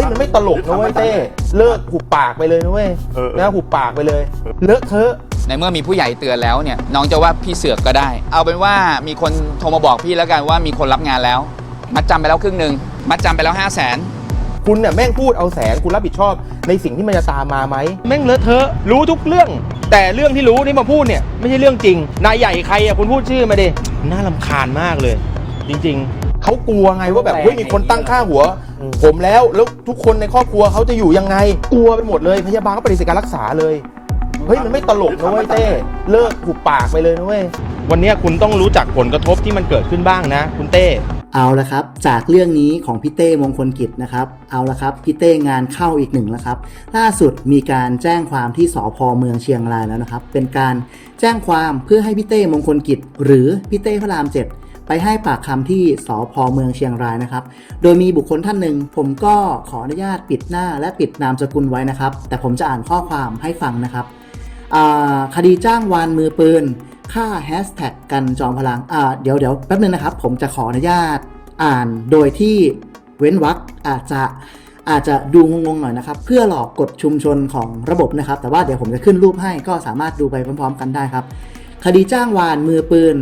ฮ้ยมันไม่ตลกนะเว้ยเต้เลิกหุบปากไปเลยนะเว้ยเออเออ นะหุบปากไปเลย เลอะเทอะ ในเมื่อมีผู้ใหญ่เตือนแล้วเนี่ย น้องจะว่าพี่เสือกก็ได้ เอาเป็นว่ามีคนโทรมาบอกพี่แล้วกันว่ามีคนรับงานแล้ว มัดจำไปแล้วครึ่งหนึ่งมัดจำไปแล้ว5 0 0 0 0นคุณเนี่ยแม่งพูดเอาแสนคุณรับผิดชอบ ในสิ่งที่มันจะตามมาไหมแม่งเลอะเทอะรู้ทุกเรื่อง แต่เรื่องที่รู้ที่มาพูดเนี่ยไม่ใช่เรื่องจริง นายใหญ่ใครอะคุณพูดชื่อมาดิน่าลำคาญมากเลย จริงๆ เขากลัวไงว่าแบบเฮ้ยมีคนตั้งค่าหัว ผมแล้วแล้วทุกคนในครอบครัวเขาจะอยู่ยังไงกลัวไปหมดเลยพยาบาลก็ปฏิเสธการรักษาเลยเฮ้ยมันไม่ตลกนะเว้ยเต้เลิกหุบปากไปเลยนะเว้ยวันเนี้ยคุณต้องรู้จักผลกระทบที่มันเกิดขึ้นบ้างนะ คุณเต้เอาละครับ จากเรื่องนี้ของพี่เต้มงคลกิจนะครับ เอาละครับพี่เต้งานเข้าอีกหนึ่งแล้วครับ ล่าสุดมีการแจ้งความที่สพเมืองเชียงรายแล้วนะครับ เป็นการแจ้งความเพื่อให้พี่เต้มงคลกิจ หรือพี่เต้พระรามเจ็ด ไปให้ปากคำที่สพเมืองเชียงรายนะครับ โดยมีบุคคลท่านหนึ่ง ผมก็ขออนุญาตปิดหน้าและปิดนามสกุลไว้นะครับ แต่ผมจะอ่านข้อความให้ฟังนะครับคดีจ้างวานมือปืนฆ่าแฮชแท็กกันจอมพลังเดี๋ยวเดี๋ยวแป๊บนึงนะครับ ผมจะขออนุญาตอ่านโดยที่เว้นวรรคอาจจะอาจจะดูงงๆหน่อยนะครับ เพื่อหลอกกดชุมชนของระบบนะครับ แต่ว่าเดี๋ยวผมจะขึ้นรูปให้ก็สามารถดูไปพร้อม ๆ กันได้ครับ คดีจ้างวานมือปืน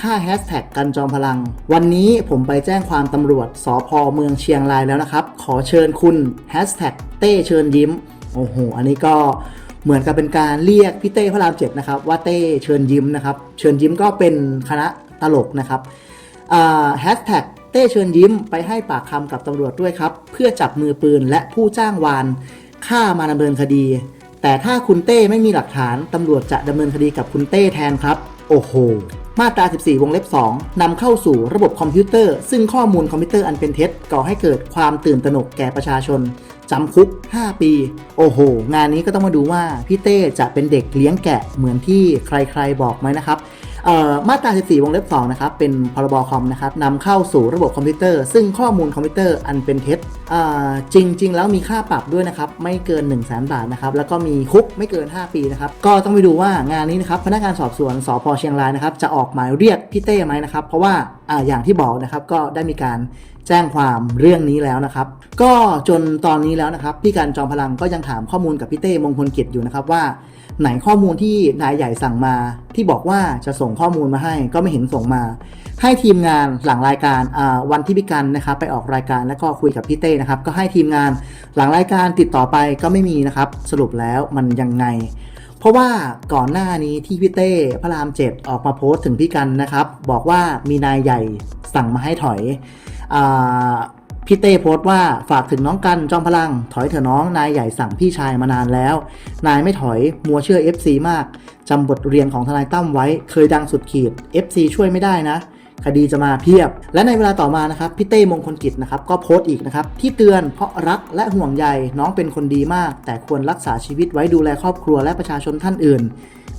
ฆ่าแฮชแท็กกันจอมพลัง วันนี้ผมไปแจ้งความตำรวจสพเมืองเชียงรายแล้วนะครับ ขอเชิญคุณแฮชแท็กเต้เชิญยิ้ม โอ้โห อันนี้ก็เหมือนกับเป็นการเรียกพี่เต้พระรามเจ็ดนะครับ ว่าเต้เชิญยิ้มนะครับ เชิญยิ้มก็เป็นคณะตลกนะครับแฮชแท็กเต้เชิญยิ้มไปให้ปากคำกับตำรวจด้วยครับ เพื่อจับมือปืนและผู้จ้างวานฆ่ามาดำเนินคดี แต่ถ้าคุณเต้ไม่มีหลักฐานตำรวจจะดำเนินคดีกับคุณเต้แทนครับ โอ้โห มาตรา 14 วงเล็บ 2 นำเข้าสู่ระบบคอมพิวเตอร์ ซึ่งข้อมูลคอมพิวเตอร์อันเป็นเท็จก่อให้เกิดความตื่นตระหนกแก่ประชาชนจำคุก 5 ปี โอ้โห งานนี้ก็ต้องมาดูว่าพี่เต้จะเป็นเด็กเลี้ยงแกะเหมือนที่ใครๆบอกไหมนะครับเอ่อ มาตรา 14 วงเล็บ 2 นะครับ เป็นพรบคอมนะครับนำเข้าสู่ระบบคอมพิวเตอร์ ซึ่งข้อมูลคอมพิวเตอร์อันเป็นเท็จจริง ๆ แล้วมีค่าปรับด้วยนะครับ ไม่เกิน 1 0 0 0 0แบาทนะครับ แล้วก็มีคุกไม่เกิน 5 ปีนะครับ ก็ต้องไปดูว่างานนี้นะครับ พนักงานสอบสวนสพเชียงรายนะครับ จะออกหมายเรียกพี่เต้ไหมนะครับ เพราะว่าออย่างที่บอกนะครับ ก็ได้มีการแจ้งความเรื่องนี้แล้วนะครับ ก็จนตอนนี้แล้วนะครับ พี่การจอมพลังก็ยังถามข้อมูลกับพี่เต้มงคลกิจอยู่นะครับว่า ไหนข้อมูลที่นายใหญ่สั่งมา ที่บอกว่าจะส่งข้อมูลมาให้ก็ไม่เห็นส่งมา ให้ทีมงานหลังรายการวันที่พี่กันนะครับไปออกรายการแล้วก็คุยกับพี่เต้นะครับ ก็ให้ทีมงานหลังรายการติดต่อไปก็ไม่มีนะครับ สรุปแล้วมันยังไง เพราะว่าก่อนหน้านี้ที่พี่เต้พระรามเจ็ดออกมาโพสต์ถึงพี่กันนะครับ บอกว่ามีนายใหญ่สั่งมาให้ถอยอา พี่เต้โพสต์ว่าฝากถึงน้องกันจอมพลัง ถอยเถอะน้องนายใหญ่สั่งพี่ชายมานานแล้ว นายไม่ถอยมัวเชื่อ FC มากจำบทเรียนของทนายตั้มไว้เคยดังสุดขีด FC ช่วยไม่ได้นะ คดีจะมาเพียบ และในเวลาต่อมานะครับพี่เต้มงคลกิจนะครับก็โพสต์อีกนะครับที่เตือนเพราะรักและห่วงใยน้องเป็นคนดีมาก แต่ควรรักษาชีวิตไว้ดูแลครอบครัวและประชาชนท่านอื่น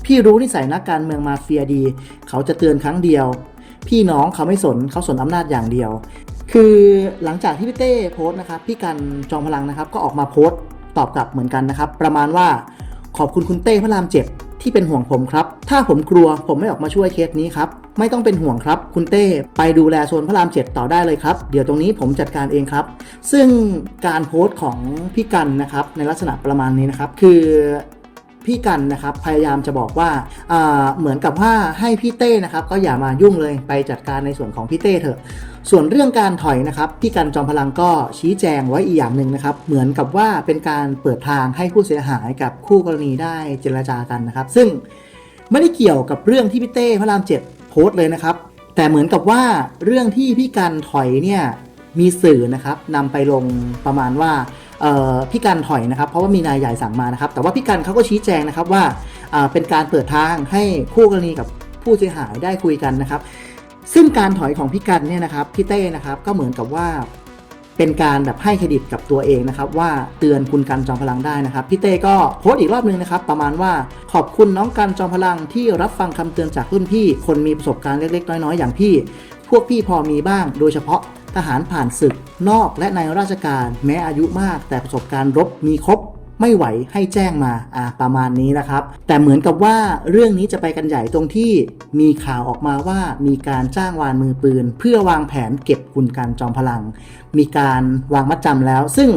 พี่รู้นิสัยนักการเมืองมาเฟียดี เขาจะเตือนครั้งเดียวพี่น้องเขาไม่สนเขาสนอำนาจอย่างเดียว คือหลังจากที่พี่เต้โพสต์นะครับพี่กันจอมพลังนะครับ ก็ออกมาโพสต์ตอบกลับเหมือนกันนะครับ ประมาณว่าขอบคุณคุณเต้พระรามเจ็ดที่เป็นห่วงผมครับ ถ้าผมกลัวผมไม่ออกมาช่วยเคสนี้ครับ ไม่ต้องเป็นห่วงครับ คุณเต้ไปดูแลโซนพระรามเจ็ดต่อได้เลยครับ เดี๋ยวตรงนี้ผมจัดการเองครับ ซึ่งการโพสต์ของพี่กันนะครับในลักษณะประมาณนี้นะครับ คือ พี่กันนะครับพยายามจะบอกว่าเหมือนกับว่าให้พี่เต้นะครับก็อย่ามายุ่งเลยไปจัดการในส่วนของพี่เต้เถอะ ส่วนเรื่องการถอยนะครับพี่กันจอมพลังก็ชี้แจงไว้อีกอย่างหนึ่งนะครับเหมือนกับว่าเป็นการเปิดทางให้ผู้เสียหายกับคู่กรณีได้เจรจากันนะครับ ซึ่งไม่ได้เกี่ยวกับเรื่องที่พี่เต้พระรามเจ็ดโพสต์เลยนะครับแต่เหมือนกับว่าเรื่องที่พี่กันถอยเนี่ยมีสื่อนะครับนำไปลงประมาณว่า พี่กันถอยนะครับ เพราะว่ามีนายใหญ่สั่งมานะครับ แต่ว่าพี่กันเขาก็ชี้แจงนะครับว่าเป็นการเปิดทางให้คู่กรณีกับผู้เสียหายได้คุยกันนะครับ ซึ่งการถอยของพี่กันเนี่ยนะครับพี่เต้นะครับก็เหมือนกับว่าเป็นการแบบให้เครดิตกับตัวเองนะครับ ว่าเตือนคุณกันจอมพลังได้นะครับพี่เต้ก็โพสต์อีกรอบนึงนะครับ ประมาณว่าขอบคุณน้องกันจอมพลังที่รับฟังคำเตือนจากรุ่นพี่ คนมีประสบการณ์เล็กๆ น้อยๆอย่างพี่ พวกพี่พอมีบ้าง โดยเฉพาะ ทหารผ่านศึก นอกและในราชการแม้อายุมากแต่ประสบการณ์รบมีครบไม่ไหวให้แจ้งมาอ่าประมาณนี้นะครับ แต่เหมือนกับว่าเรื่องนี้จะไปกันใหญ่ตรงที่มีข่าวออกมาว่ามีการจ้างวานมือปืน เพื่อวางแผนเก็บคุณการจอมพลัง มีการวางมัดจำแล้ว ซึ่ง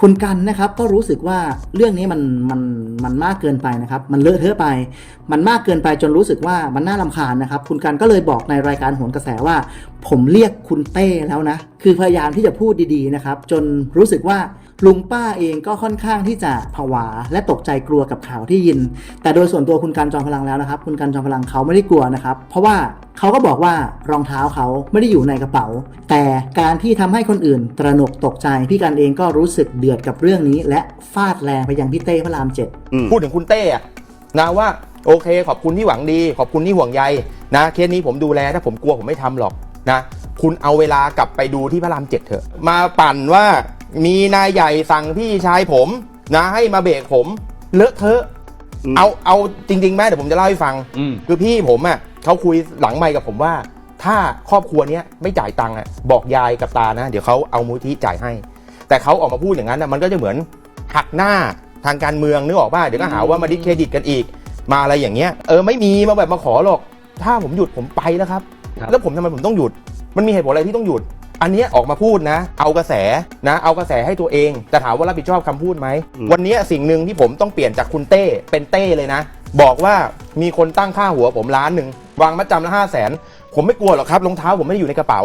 คุณกันนะครับก็รู้สึกว่าเรื่องนี้มันมันมันมากเกินไปนะครับ มันเลอะเทอะไป มันมากเกินไปจนรู้สึกว่ามันน่าลำคาญนะครับ คุณกันก็เลยบอกในรายการโหนกระแสว่า ผมเรียกคุณเต้แล้วนะ คือพยายามที่จะพูดดีๆนะครับ จนรู้สึกว่า ลุงป้าเองก็ค่อนข้างที่จะผวาและตกใจกลัวกับข่าวที่ยิน แต่โดยส่วนตัวคุณกันจอมพลังแล้วนะครับ คุณกันจอมพลังเขาไม่ได้กลัวนะครับ เพราะว่าเขาก็บอกว่ารองเท้าเขาไม่ได้อยู่ในกระเป๋า แต่การที่ทำให้คนอื่น ตระหนกตกใจพี่กันเองก็รู้สึกเดือดกับเรื่องนี้ และฟาดแรงไปยังพี่เต้พระรามเจ็ดพูดถึงคุณเต้อะนะว่าโอเค ขอบคุณที่หวังดี ขอบคุณที่ห่วงใยนะเคสนี้ผมดูแลถ้าผมกลัวผมไม่ทำหรอกนะคุณเอาเวลากลับไปดูที่พระรามเจ็ดเถอะ มาปั่นว่า มีนายใหญ่สั่งพี่ชายผมนะให้มาเบรกผมเลอะเทอะอืมเอาเอาจริงๆแม่เดี๋ยวผมจะเล่าให้ฟัง อืม คือพี่ผมอะเขาคุยหลังไมค์กับผมว่า ถ้าครอบครัวเนี้ยไม่จ่ายตังค์อะบอกยายกับตานะ เดี๋ยวเขาเอามูลที่จ่ายให้ แต่เขาออกมาพูดอย่างนั้นนะมันก็จะเหมือนหักหน้าทางการเมืองนึกออกป่ะเดี๋ยวก็หาว่ามาดิสเครดิตกันอีก มาอะไรอย่างเงี้ยเออไม่มีมาแบบมาขอหรอก ถ้าผมหยุดผมไปแล้วครับ ครับ แล้วผมทำไมผมต้องหยุด มันมีเหตุผลอะไรที่ต้องหยุด อันเนี้ยออกมาพูดนะ เอากระแสนะ เอากระแสให้ตัวเองแต่ถามว่ารับผิดชอบคำพูดไหม วันเนี้ยสิ่งหนึ่งที่ผมต้องเปลี่ยนจากคุณเต้เป็นเต้เลยนะ บอกว่ามีคนตั้งค่าหัวผมล้านหนึ่งวางมัดจำละห้าแสนผมไม่กลัวหรอกครับรองเท้าผมไม่ได้อยู่ในกระเป๋า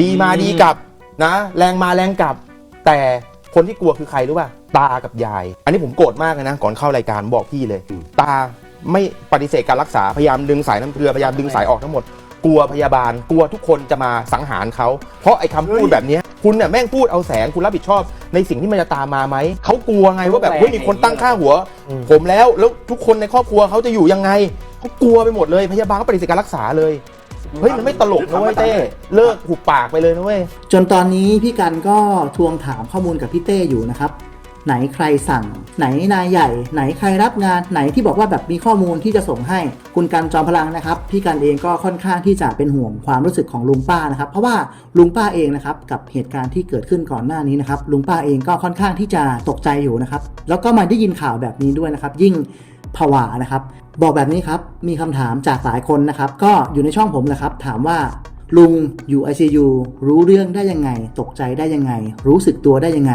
ดีมาดีกลับนะ แรงมาแรงกลับ แต่คนที่กลัวคือใครรู้ป่ะตากับยาย อันนี้ผมโกรธมากเลยนะ ก่อนเข้ารายการบอกพี่เลยอืมตาไม่ปฏิเสธการรักษาพยายามดึงสายน้ำเกลือพยายามดึงสายออกทั้งหมด กลัวพยาบาล กลัวทุกคนจะมาสังหารเขาเพราะไอ้คำพูดแบบเนี้ยคุณเนี่ยแม่งพูดเอาแสงคุณรับผิดชอบ ในสิ่งที่มันจะตามมาไหมเขากลัวไงว่าแบบเฮ้ยมีคนตั้งค่าหัว ผมแล้วแล้วทุกคนในครอบครัวเขาจะอยู่ยังไงเขากลัวไปหมดเลยพยาบาลก็ปฏิเสธการรักษาเลยเฮ้ยมันไม่ตลกนะเว้ยเต้เลิกหุบปากไปเลยนะเว้ยจนตอนนี้พี่กันก็ทวงถามข้อมูลกับพี่เต้อยู่นะครับ ไหนใครสั่ง ไหนนายใหญ่ ไหนใครรับงาน ไหนที่บอกว่าแบบมีข้อมูลที่จะส่งให้ คุณกันจอมพลังนะครับพี่กันเองก็ค่อนข้างที่จะเป็นห่วงความรู้สึกของลุงป้านะครับ เพราะว่าลุงป้าเองนะครับกับเหตุการณ์ที่เกิดขึ้นก่อนหน้านี้นะครับลุงป้าเองก็ค่อนข้างที่จะตกใจอยู่นะครับแล้วก็มาได้ยินข่าวแบบนี้ด้วยนะครับ ยิ่งผวานะครับ บอกแบบนี้ครับมีคำถามจากหลายคนนะครับ ก็อยู่ในช่องผมแหละครับ ถามว่าลุงอยู่ ICU รู้เรื่องได้ยังไง ตกใจได้ยังไง รู้สึกตัวได้ยังไง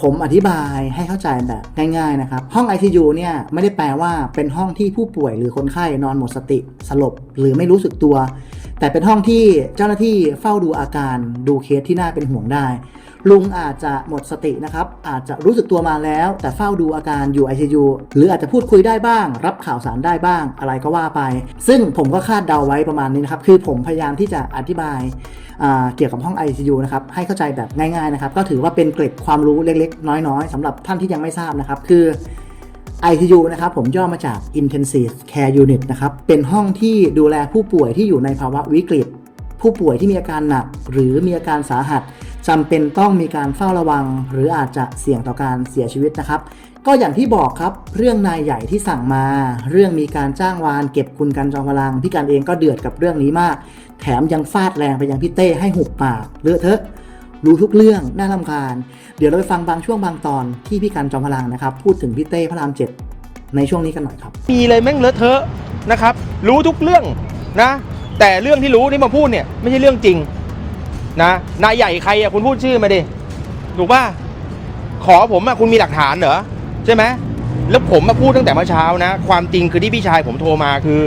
ผมอธิบายให้เข้าใจแบบง่ายๆนะครับ ห้อง ICU เนี่ยไม่ได้แปลว่าเป็นห้องที่ผู้ป่วยหรือคนไข้นอนหมดสติสลบหรือไม่รู้สึกตัว แต่เป็นห้องที่เจ้าหน้าที่เฝ้าดูอาการดูเคสที่น่าเป็นห่วงได้ ลุงอาจจะหมดสตินะครับ อาจจะรู้สึกตัวมาแล้ว แต่เฝ้าดูอาการอยู่ ICU หรืออาจจะพูดคุยได้บ้าง รับข่าวสารได้บ้าง อะไรก็ว่าไป ซึ่งผมก็คาดเดาไว้ประมาณนี้นะครับ คือผมพยายามที่จะอธิบายเกี่ยวกับห้อง ICU นะครับ ให้เข้าใจแบบง่ายๆนะครับ ก็ถือว่าเป็นเกร็ดความรู้เล็กๆ น้อยๆสำหรับท่านที่ยังไม่ทราบนะครับ คือ ICU นะครับผมย่อมาจาก Intensive Care Unit นะครับ เป็นห้องที่ดูแลผู้ป่วยที่อยู่ในภาวะวิกฤต ผู้ป่วยที่มีอาการหนัก หรือมีอาการสาหัส จำเป็นต้องมีการเฝ้าระวัง หรืออาจจะเสี่ยงต่อการเสียชีวิตนะครับ ก็อย่างที่บอกครับ เรื่องนายใหญ่ที่สั่งมา เรื่องมีการจ้างวาน เก็บคุณกันจอมพลังพี่กันเองก็เดือดกับเรื่องนี้มาก แถมยังฟาดแรงไปยังพี่เต้ให้หุบปากเลอะเทอะรู้ทุกเรื่องน่าลำคาญ เดี๋ยวเราไปฟังบางช่วงบางตอนที่พี่กันจอมพลังนะครับ พูดถึงพี่เต้พระรามเจ็ดในช่วงนี้กันหน่อยครับ มีเลยแม่งเลอะเทอะนะครับ รู้ทุกเรื่องนะ แต่เรื่องที่รู้ที่มาพูดเนี่ยไม่ใช่เรื่องจริง นะนายใหญ่ใครอะคุณพูดชื่อมาดิถูกป่ะขอผมอะคุณมีหลักฐานเหรอใช่ไหมแล้วผมมาพูดตั้งแต่เมื่อเช้านะ ความจริงคือที่พี่ชายผมโทรมาคือ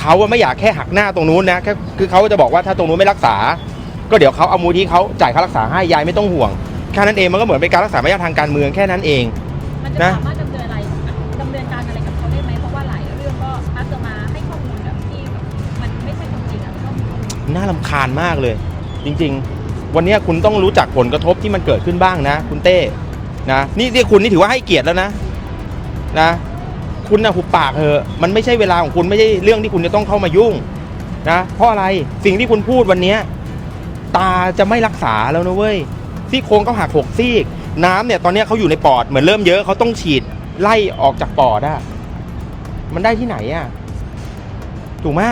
เขาอะไม่อยากแค่หักหน้าตรงนู้นนะแค่คือเขาจะบอกว่าถ้าตรงนู้นไม่รักษา ก็เดี๋ยวเขาเอามูลที่เขาจ่ายค่ารักษาให้ยายไม่ต้องห่วงแค่นั้นเองมันก็เหมือนเป็นการรักษามารยาททางการเมืองแค่นั้นเองมันจะนะสามารถดำเนินอะไรดำเนินการอะไรกับเขาได้ไหมเพราะว่าหลายเรื่องก็มักจะมาให้ข้อมูลแบบที่แบบมันไม่ใช่ความจริงอะมันต้องมีข้อมูลน่าลำคาญมากเลย จริง ๆ วันนี้คุณต้องรู้จักผลกระทบที่มันเกิดขึ้นบ้างนะ คุณเต้นะนี่นี่คุณนี่ถือว่าให้เกียรติแล้วนะนะ คุณนะหุบปากเถอะมันไม่ใช่เวลาของคุณไม่ใช่เรื่องที่คุณจะต้องเข้ามายุ่งนะเพราะอะไรสิ่งที่คุณพูดวันนี้ตาจะไม่รักษาแล้วนะเว้ยซี่โครงเขาหักหกซี่น้ำเนี่ยตอนนี้เขาอยู่ในปอดเหมือนเริ่มเยอะเขาต้องฉีดไล่ออกจากปอดอะมันได้ที่ไหนอะถูกไหม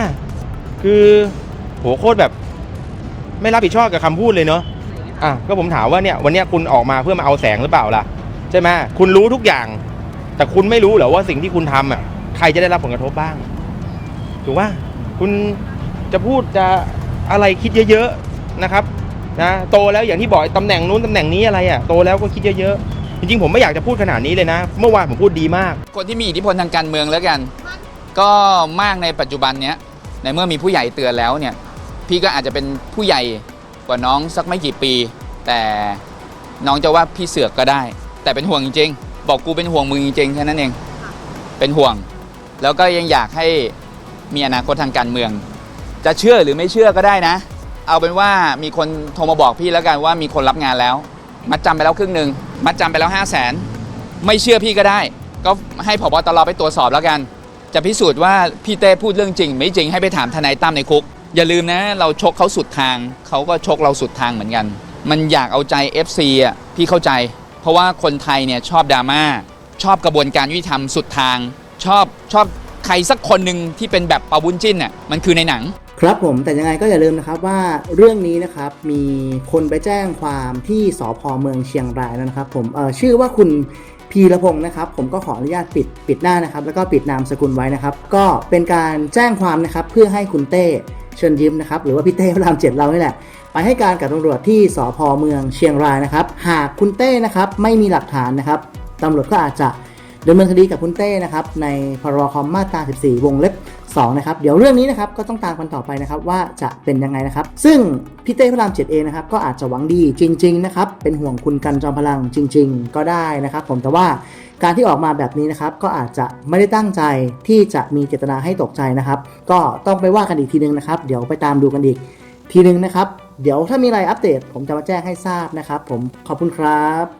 คือโหโคตรแบบ ไม่รับผิดชอบกับคำพูดเลยเนาะอะก็ผมถามว่าเนี่ยวันเนี้ยคุณออกมาเพื่อมาเอาแสงหรือเปล่าล่ะใช่ไหมคุณรู้ทุกอย่าง แต่คุณไม่รู้เหรอว่าสิ่งที่คุณทำอะใครจะได้รับผลกระทบบ้าง ถูกว่าคุณจะพูดจะอะไรคิดเยอะๆนะครับนะโตแล้วอย่างที่บอกตำแหน่งนู้นตำแหน่งนี้อะไรอะโตแล้วก็คิดเยอะๆจริงๆผมไม่อยากจะพูดขนาดนี้เลยนะ เมื่อวานผมพูดดีมาก คนที่มีอิทธิพลทางการเมืองแล้วกัน ก็มากในปัจจุบันเนี้ยในเมื่อมีผู้ใหญ่เตือนแล้วเนี่ย พี่ก็อาจจะเป็นผู้ใหญ่กว่าน้องสักไม่กี่ปี แต่น้องจะว่าพี่เสือกก็ได้ แต่เป็นห่วงจริงๆบอกกูเป็นห่วงมึงจริงๆแค่นั้นเองเป็นห่วง แล้วก็ยังอยากให้มีอนาคตทางการเมือง จะเชื่อหรือไม่เชื่อก็ได้นะ เอาเป็นว่ามีคนโทรมาบอกพี่แล้วกันว่ามีคนรับงานแล้ว มัดจำไปแล้วครึ่งหนึ่งมัดจำไปแล้ว 5 0 0แสนไม่เชื่อพี่ก็ได้ ก็ให้ผบตรไปตรวจสอบแล้วกัน จะพิสูจน์ว่าพี่เต้พูดเรื่องจริง ไม่จริงให้ไปถามทนายตั้มในคุก อย่าลืมนะ เราชกเขาสุดทาง เขาก็ชกเราสุดทางเหมือนกัน มันอยากเอาใจ FC อะพี่เข้าใจ เพราะว่าคนไทยเนี่ยชอบดราม่าชอบกระบวนการยุติธรรมสุดทาง ชอบชอบใครสักคนหนึ่งที่เป็นแบบปาบุญจิ้นน่ะมันคือในหนัง ครับผมแต่ยังไงก็อย่าลืมนะครับว่าเรื่องนี้นะครับมีคนไปแจ้งความที่สพเมืองเชียงรายแล้วนะครับ ผมเอ่อชื่อว่าคุณพีรพงศ์นะครับ ผมก็ขออนุญาตปิดปิดหน้านะครับ แล้วก็ปิดนามสกุลไว้นะครับ ก็เป็นการแจ้งความนะครับเพื่อให้คุณเต้ เชิญยิ้มนะครับหรือว่าพี่เต้พระรามเจ็ดเรานี่แหละ ไปให้การกับตำรวจที่สพเมืองเชียงรายนะครับ หากคุณเต้นะครับไม่มีหลักฐานนะครับตำรวจก็อาจจะดำเนินคดีกับคุณเต้นะครับในพรบคอมมาตรา 14 วงเล็บ 2นะครับเดี๋ยวเรื่องนี้นะครับก็ต้องตามกันต่อไปนะครับว่าจะเป็นยังไงนะครับ ซึ่งพี่เต้พระรามเจ็ดเองนะครับก็อาจจะหวังดีจริงๆนะครับเป็นห่วงคุณกันจอมพลังจริง ๆ ก็ได้นะครับ ผมแต่ว่าการที่ออกมาแบบนี้นะครับก็อาจจะไม่ได้ตั้งใจที่จะมีเจตนาให้ตกใจนะครับ ก็ต้องไปว่ากันอีกทีนึงนะครับ เดี๋ยวไปตามดูกันอีกทีนึงนะครับ เดี๋ยวถ้ามีอะไรอัปเดต ผมจะมาแจ้งให้ทราบนะครับ ผมขอบคุณครับ